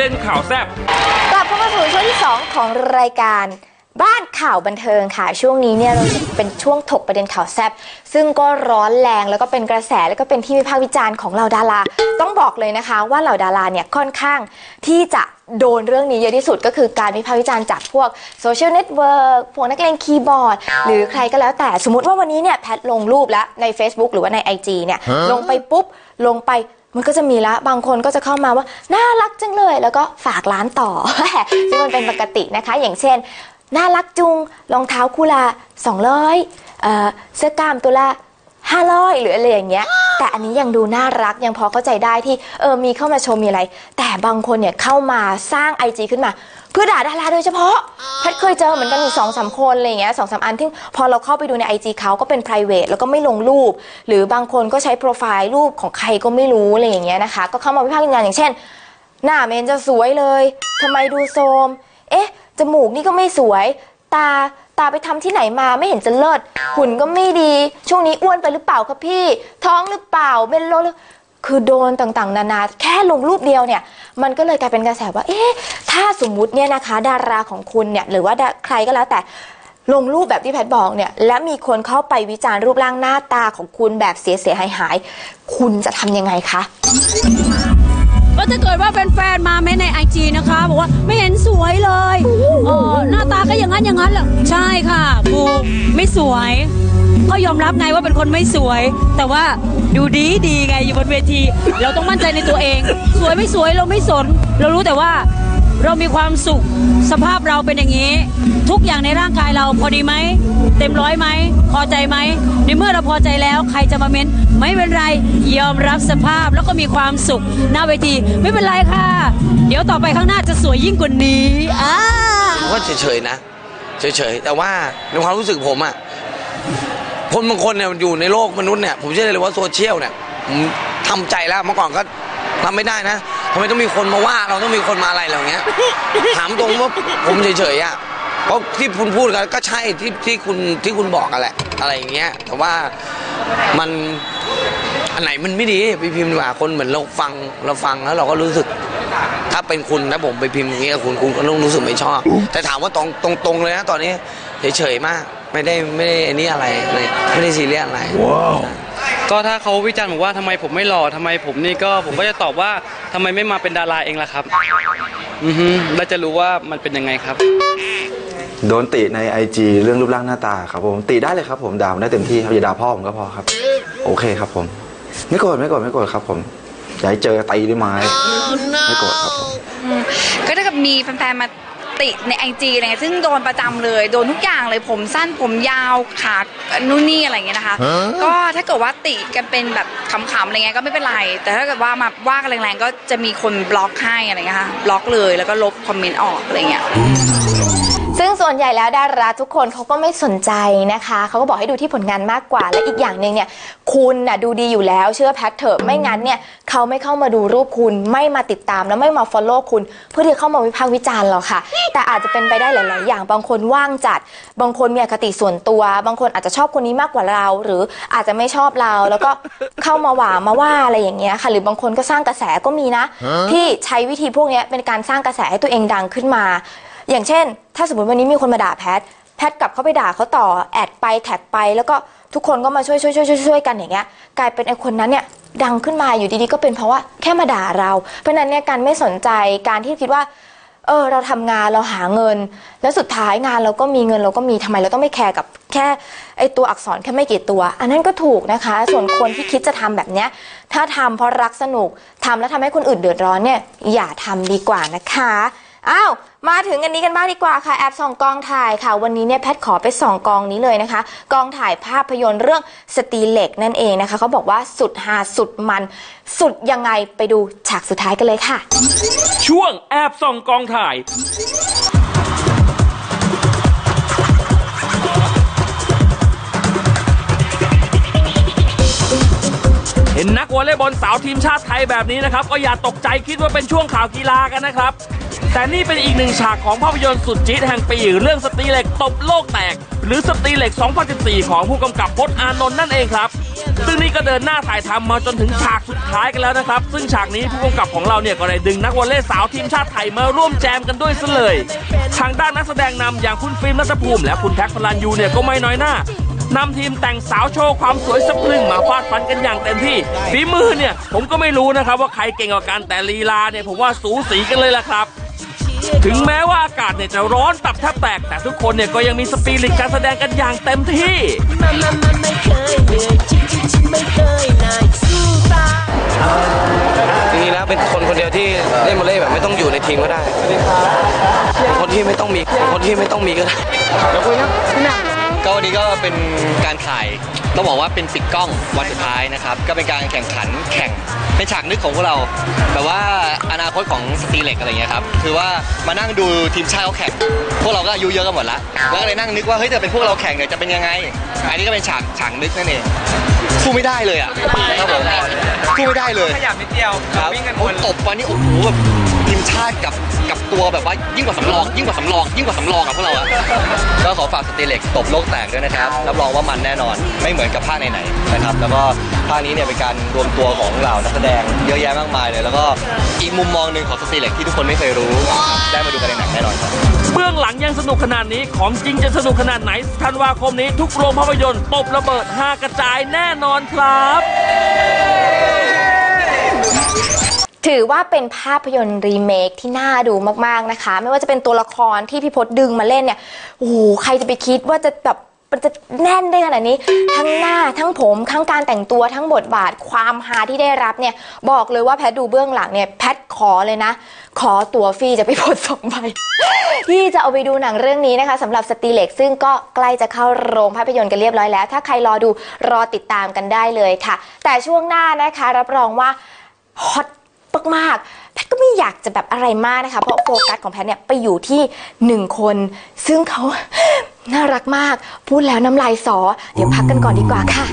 ประเด็นข่าวแซ่บกลับเข้ามาสู่ช่วงที่ 2 ของรายการบ้านข่าวบันเทิงค่ะ ช่วงนี้เนี่ยเราจะเป็นช่วงถกประเด็นข่าวแซบซึ่งก็ร้อนแรงแล้วก็เป็นกระแสแล้วก็เป็นที่วิพากษ์วิจารณ์ของเหล่าดารา ต้องบอกเลยนะคะ ว่าเหล่าดาราเนี่ยค่อนข้างที่จะโดนเรื่องนี้เยอะที่สุดก็คือการวิพากษ์วิจารณ์จากพวกโซเชียลเน็ตเวิร์กพวกนักเลงคีย์บอร์ด หรือใครก็แล้วแต่สมมติว่าวันนี้เนี่ยแพทลงรูปแล้วใน Facebook หรือว่าใน IG เนี่ยลงไปปุ๊บลงไป มันก็จะมีละบางคนก็จะเข้ามาว่า น่ารักจังเลย แล้วก็ฝากร้านต่อ ซึ่งมันเป็นปกตินะคะ อย่างเช่น น่ารักจุงรองเท้าคู่ละ200เอ่อเสื้อกล้ามตัวละ500หรืออะไรอย่างเงี้ย แต่อันนี้ยังดูน่ารักยังพอเข้าใจได้ที่เออมีเข้ามาชมมีอะไร แต่บางคนเนี่ยเข้ามาสร้าง IG ขึ้นมา เพื่อด่าดาราโดยเฉพาะแพทย์เคยเจอเหมือนกันอยู่สองสามคนอะไรอย่างเงี้ยสองสามอันที่พอเราเข้าไปดูใน IG เขาก็เป็น p r i v a t แล้วก็ไม่ลงรูป หรือบางคนก็ใช้โปรไฟล์รูปของใครก็ไม่รู้อะไรอย่างเงี้ยนะคะ ก็เข้ามาวิพากษ์วิจารณ์อย่างเช่น หน้าเมนจะสวยเลยทำไมดูโทมเอ๊ะจมูกนี่ก็ไม่สวย ตาตาไปทำที่ไหนมาไม่เห็นจะเลิศหุ่นก็ไม่ดี ช่วงนี้อ้วนไปหรือเปล่าครับพี่ ท้องหรือเปล่าเป็นโร คือโดนต่างๆ นานา แค่ลงรูปเดียวเนี่ย มันก็เลยกลายเป็นกระแสว่า เอ๊ะ ถ้าสมมุติเนี่ยนะคะ ดาราของคุณเนี่ย หรือว่าใครก็แล้วแต่ลงรูปแบบที่แพทย์บอกเนี่ย และมีคนเข้าไปวิจารณ์รูปร่างหน้าตาของคุณแบบเสียหายหาย คุณจะทำยังไงคะ ก็ถ้าเกิดว่าแฟนๆมาแม้ในไอจีนะคะบอกว่าไม่เห็นสวยเลยเออหน้าตาก็อย่างนั้นอย่างนั้นแหละใช่ค่ะบูไม่สวย ก็ยอมรับไงว่าเป็นคนไม่สวย แต่ว่าดูดีดีไงอยู่บนเวที เราต้องมั่นใจในตัวเอง สวยไม่สวยเราไม่สน เรารู้แต่ว่า เรามีความสุข สภาพเราเป็นอย่างนี้ ทุกอย่างในร่างกายเราพอดีไหม เต็มร้อยไหม พอใจไหม ในเมื่อเราพอใจแล้วใครจะมาเม้น ไม่เป็นไร ยอมรับสภาพแล้วก็มีความสุข หน้าเวที ไม่เป็นไรค่ะ เดี๋ยวต่อไปข้างหน้าจะสวยยิ่งกว่านี้อ่าผมว่าเฉยๆนะ เฉยๆ แต่ว่าในความรู้สึกผมอะคนบางคนเนี่ยอยู่ในโลกมนุษย์เนี่ยผมเชื่อเลยว่าโซเชียลเนี่ยทำใจแล้วเมื่อก่อนก็ทำไม่ได้นะ ทำไมต้องมีคนมาว่าเราต้องมีคนมาอะไรอะไรอย่างเงี้ย ถามตรงว่าผมเฉยๆอะเพราะที่คุณพูดกันก็ใช่ที่ที่คุณที่คุณบอกกันแหละ อะไรอย่างเงี้ย แต่ว่ามันอันไหนมันไม่ดีไปพิมพ์ดีกว่าคนเหมือนเราฟังเราฟังแล้วเราก็รู้สึก ถ้าเป็นคุณนะผมไปพิมพ์อย่างนี้กับคุณคุณก็ต้องรู้สึกไม่ชอบ แต่ถามว่าตรงตรงตรงเลยนะตอนนี้เฉยๆมาก ไม่ได้ไม่ได้อันนี้อะไรเลยไม่ได้ซีเรียสอะไร ก็ถ้าเขาวิจารณ์ผมว่าทำไมผมไม่หล่อทำไมผมนี่ก็ผมก็จะตอบว่าทำไมไม่มาเป็นดาราเองล่ะครับอือฮึแล้วจะรู้ว่ามันเป็นยังไงครับ โดนติในไอจเรื่องรูปร่างหน้าตาครับผมติได้เลยครับผมด่าผมได้เต็มที่ครับอย่าด่าพ่อผมก็พอครับ โอเคครับผม ไม่โกรธไม่โกรธไม่โกรธครับผมอย่าให้เจอตีด้วยไม้ไม่โกรธครับผม ก็ถ้าเกิดมีแฟนๆมา ติในไอจีอะไรเงี้ยซึ่งโดนประจำเลย โดนทุกอย่างเลยผมสั้นผมยาวขานู่นนี่อะไรเงี้ยนะคะ ก็ถ้าเกิดว่าติกันเป็นแบบขำๆอะไรเงี้ยก็ไม่เป็นไร แต่ถ้าเกิดว่ามาว่ากันแรงๆก็จะมีคนบล็อกให้อะไรเงี้ยค่ะบล็อกเลยแล้วก็ลบคอมเมนต์ออกอะไรเงี้ยซึ่ งส่วนใหญ่แล้วดาราทุกคนเขาก็ไม่สนใจนะคะเขาก็บอกให้ดูที่ผลงานมากกว่า และอีกอย่างหนึ่งเนี่ยคุณน่ะดูดีอยู่แล้วเชื่อแพทเถอะไม่งั้นเนี่ยเขาไม่เข้ามาดูรูปคุณไม่มาติดตามแล้วไม่มา follow คุณ เพื่อที่จะเข้ามาวิพากษ์วิจารณ์หรอกค่ะ แต่อาจจะเป็นไปได้หลาย ๆ อย่างบางคนว่างจัด บางคนมีอคติส่วนตัว บางคนอาจจะชอบคนนี้มากกว่าเรา หรืออาจจะไม่ชอบเรา แล้วก็เข้ามาหว่ามาว่าอะไรอย่างเงี้ยค่ะ หรือบางคนก็สร้างกระแสก็มีนะ ที่ใช้วิธีพวกเนี้ยเป็นการสร้างกระแสให้ตัวเองดังขึ้นมา อย่างเช่น ถ้าสมมติวันนี้มีคนมาด่าแพท แพทกลับเข้าไปด่าเขาต่อแอดไปแท็กไป แล้วก็ทุกคนก็มาช่วยช่วยช่วยช่วยช่วยกันอย่างเงี้ยกลายเป็นไอ้คนนั้นเนี่ยดังขึ้นมาอยู่ดีๆก็เป็นเพราะว่าแค่มาด่าเรา เพราะฉะนั้นเนี่ยการไม่สนใจการที่คิดว่าเออเราทำงานเราหาเงิน แล้วสุดท้ายงานเราก็มีเงินเราก็มีทำไมเราต้องไม่แคร์กับแค่ไอตัวอักษรแค่ไม่กี่ตัว อันนั้นก็ถูกนะคะ ส่วนคนที่คิดจะทำแบบเนี้ยถ้าทำเพราะรักสนุกทำแล้วทำให้คนอื่นเดือดร้อนเนี่ยอย่าทำดีกว่านะคะ อ้าว มาถึงอันนี้กันบ้างดีกว่าค่ะ แอบส่องกองถ่ายค่ะ วันนี้เนี่ยแพทขอไปส่องกองนี้เลยนะคะ กองถ่ายภาพยนตร์เรื่องสตรีเหล็กนั่นเองนะคะเขาบอกว่าสุดฮาสุดมัน สุดยังไงไปดูฉากสุดท้ายกันเลยค่ะ ช่วงแอบส่องกองถ่าย ห็นนักวอลเลย์บอลสาวทีมชาติไทยแบบนี้นะครับ ก็อย่าตกใจคิดว่าเป็นช่วงข่าวกีฬากันนะครับ แต่นี่เป็นอีกหนึ่งฉากของภาพยนตร์สุดจี๊ดแห่งปี เรื่องสตรีเหล็กตบโลกแตก หรือสตรีเหล็ก 2014 ของผู้กำกับพจน์อานนท์นั่นเองครับ ซึ่งนี่ก็เดินหน้าถ่ายทำมาจนถึงฉากสุดท้ายกันแล้วนะครับ ซึ่งฉากนี้ผู้กำกับของเราเนี่ยก็ได้ดึงนักวอลเลย์สาวทีมชาติไทยมาร่วมแจมกันด้วยซะเลย ทางด้านนักแสดงนำอย่างคุณฟิล์มรัตภูมิ และคุณแท็กพลันยูเนี่ยก็ไม่น้อยหน้า นำทีมแต่งสาวโชว์ความสวยสะพรึงมาฟาดฟันกันอย่างเต็มที่ฝีมือเนี่ยผมก็ไม่รู้นะครับว่าใครเก่งกว่ากันแต่ลีลาเนี่ยผมว่าสูสีกันเลยล่ะครับถึงแม้ว่าอากาศเนี่ยจะร้อนตับแทบแตกแต่ทุกคนเนี่ยก็ยังมีสปิริตการแสดงกันอย่างเต็มที่จริงๆแล้วเป็นคนคนเดียวที่เล่นวอลเลย์แบบไม่ต้องอยู่ในทีมก็ได้เป็นคนที่ไม่ต้องมีเป็นคนที่ไม่ต้องมีก็ได้ก็ วันนี้ก็เป็นการถ่ายต้องบอกว่าเป็นปิดกล้องวันสุดท้ายนะครับ ก็เป็นการแข่งขันแข่งเป็นฉากนึกของพวกเราแบบว่าอนาคตของสตรีเหล็กอะไรเงี้ยครับคือว่ามานั่งดูทีมชาติเขาแข่งพวกเราก็อายุเยอะกันหมดละแล้วก็เลยนั่งนึกว่าเฮ้ยแต่เป็นพวกเราแข่งเนี่ยจะเป็นยังไง อันนี้ก็เป็นฉากฉากนึกนั่นเองสู้ไม่ได้เลยอะครับผมสู้ไม่ได้เลยขยับนิดเดียวครับวิ่งกันตบวันนี้โอ้โหแบบทีม ชาติกับกับตัวแบบว่ายิ่งกว่าสำรองยิ่งกว่าสำรองยิ่งกว่าสำรองกับพวกเราอะก็ขอฝากสตีเล็กตบโลกแตกด้วยนะครับรับรองว่ามันแน่นอนไม่เหมือนกับภาคไหนๆนะครับแล้วก็ภาคนี้เนี่ยเป็นการรวมตัวของเหล่านักแสดงเยอะแยะมากมายเลย แล้วก็อีกมุมมองหนึ่งของสตีเล็กที่ทุกคนไม่เคยรู้นะครับได้มาดูกันในหนังแน่นอนครับเบื้องหลังยังสนุกขนาดนี้ของจริงจะสนุกขนาดไหนธันวาคมนี้ทุกโรงภาพยนตร์ตบระเบิดห้ากระจายแน่นอนครับ ถือว่าเป็นภาพยนตร์รีเมคที่น่าดูมากๆนะคะ ไม่ว่าจะเป็นตัวละครที่พี่พศดึงมาเล่นเนี่ยโอ้โหใครจะไปคิดว่าจะแบบมันจะแน่นได้ขนาดนี้ ทั้งหน้าทั้งผมทั้งการแต่งตัวทั้งบทบาทความฮาที่ได้รับเนี่ย บอกเลยว่าแพทดูเบื้องหลังเนี่ยแพทขอเลยนะ ขอตั๋วฟรีจะไปพศสองใบที่จะเอาไปดูหนังเรื่องนี้นะคะสำหรับสตรีเล็กซึ่งก็ใกล้จะเข้าโรงภาพยนตร์กันเรียบร้อยแล้ว ถ้าใครรอดูรอติดตามกันได้เลยค่ะ แต่ช่วงหน้านะคะรับรองว่าฮอต มากๆแพทก็ไม่อยากจะแบบอะไรมากนะคะ เพราะโฟกัสของแพทเนี่ยไปอยู่ที่หนึ่งคน ซึ่งเขา น่ารักมาก พูดแล้วน้ำลายสอ เดี๋ยวพักกันก่อนดีกว่าค่ะ